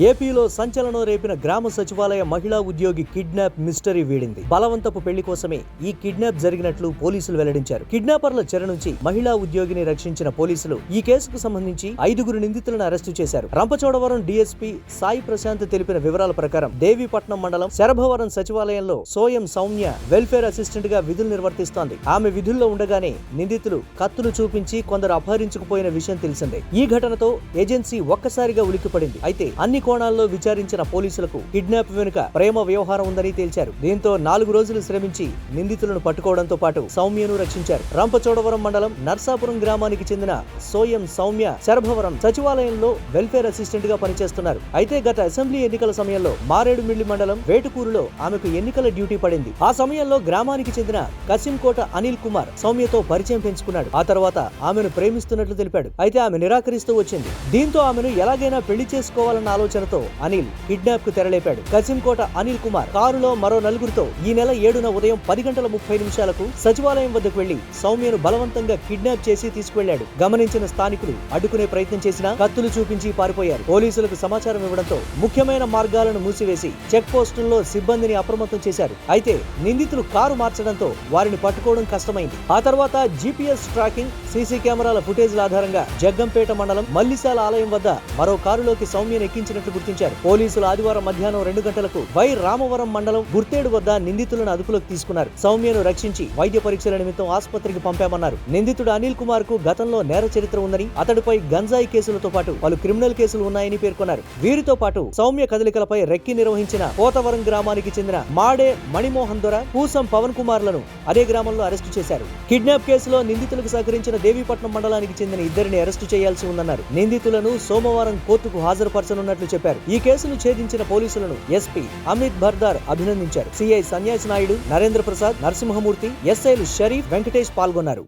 ఏపీలో సంచలనం రేపిన గ్రామ సచివాలయ మహిళా ఉద్యోగి కిడ్నాప్ మిస్టరీ వీడింది. బలవంతపు పెళ్ళి కోసమే ఈ కిడ్నాప్ జరిగినట్లు పోలీసులు వెల్లడించారు. కిడ్నాపర్ల చెర నుంచి మహిళా ఉద్యోగిని రక్షించిన పోలీసులు ఈ కేసుకు సంబంధించి ఐదుగురు నిందితులను అరెస్టు చేశారు. రంపచోడవరం డీఎస్పీ సాయి ప్రశాంత్ తెలిపిన వివరాల ప్రకారం దేవీపట్నం మండలం శరభవరం సచివాలయంలో సోయం సౌమ్య వెల్ఫేర్ అసిస్టెంట్గా విధులు నిర్వర్తిస్తోంది. ఆమె విధుల్లో ఉండగానే నిందితులు కత్తులు చూపించి కొందరు అపహరించుకుపోయిన విషయం తెలిసిందే. ఈ ఘటనతో ఏజెన్సీ ఒక్కసారిగా ఉలిక్కిపడింది. అయితే అన్ని కోణాల్లో విచారించిన పోలీసులకు కిడ్నాప్ వెనుక ప్రేమ వ్యవహారం ఉందని తేల్చారు. దీంతో నాలుగు రోజులు శ్రమించి నిందితులను పట్టుకోవడంతో పాటు సౌమ్యను రక్షించారు. రంపచోడవరం మండలం నర్సాపురం గ్రామానికి చెందిన సోయం సౌమ్య శరభవరం సచివాలయంలో వెల్ఫేర్ అసిస్టెంట్గా పనిచేస్తున్నారు. అయితే గత అసెంబ్లీ ఎన్నికల సమయంలో మారేడుమిల్లి మండలం వేటుకూరులో ఆమెకు ఎన్నికల డ్యూటీ పడింది. ఆ సమయంలో గ్రామానికి చెందిన కసింకోట అనిల్ కుమార్ సౌమ్యతో పరిచయం పెంచుకున్నాడు. ఆ తర్వాత ఆమెను ప్రేమిస్తున్నట్లు తెలిపాడు. అయితే ఆమె నిరాకరిస్తూ వచ్చింది. దీంతో ఆమెను ఎలాగైనా పెళ్ళి చేసుకోవాలన్న ఆలోచనతో అనిల్ కిడ్నాప్కు తెరలేపాడు. కసింకోట అనిల్ కుమార్ కారులో మరో నలుగురితో ఈ నెల ఏడున ఉదయం పది గంటల ముప్పై నిమిషాలకు సచివాలయం వద్దకు వెళ్ళి సౌమ్యను బలవంతంగా కిడ్నాప్ చేసి తీసుకువెళ్ళాడు. గమనించిన స్థానికులు అడ్డుకునే ప్రయత్నం చేసినా కత్తులు చూపించి పారిపోయారు. పోలీసులకు సమాచారం ఇవ్వడంతో ముఖ్యమైన మార్గాలను మూసివేసి చెక్ పోస్టుల్లో సిబ్బందిని అప్రమత్తం చేశారు. అయితే నిందితులు కారు మార్చడంతో వారిని పట్టుకోవడం కష్టమైంది. ఆ తర్వాత జీపీఎస్ ట్రాకింగ్ సీసీ కెమెరాల ఫుటేజ్ల ఆధారంగా జగ్గంపేట మండలం మల్లిశాల ఆలయం వద్ద మరో కారులోకి సౌమ్యను చేసినట్లు గుర్తించారు. పోలీసులు ఆదివారం మధ్యాహ్నం రెండు గంటలకు వై రామవరం మండలం గుర్తేడు వద్ద నిందితులను అదుపులోకి తీసుకున్నారు. సౌమ్యను రక్షించి వైద్య పరీక్షల నిమిత్తం ఆసుపత్రికి పంపామన్నారు. నిందితుడు అనిల్ కుమార్కు గతంలో నేర చరిత్ర ఉందని అతడిపై గంజాయి కేసులతో పాటు పలు క్రిమినల్ కేసులు ఉన్నాయని పేర్కొన్నారు. వీరితో పాటు సౌమ్య కదలికలపై రెక్కి నిర్వహించిన పోతవరం గ్రామానికి చెందిన మాడే మణిమోహన్ దొర పూసం పవన్ కుమార్లను అదే గ్రామంలో అరెస్టు చేశారు. కిడ్నాప్ కేసులో నిందితులకు సహకరించిన దేవీపట్నం మండలానికి చెందిన ఇద్దరిని అరెస్టు చేయాల్సి ఉందన్నారు. నిందితులను సోమవారం కోర్టుకు హాజరుపరచనున్నట్లు చెప్పారు. ఈ కేసును ఛేదించిన పోలీసులను ఎస్పీ అమిత్ బర్దార్ అభినందించారు. సిఐ సన్యాసి నాయుడు నరేంద్ర ప్రసాద్ నరసింహమూర్తి ఎస్ఐలు షరీఫ్ వెంకటేష్ పాల్గొన్నారు.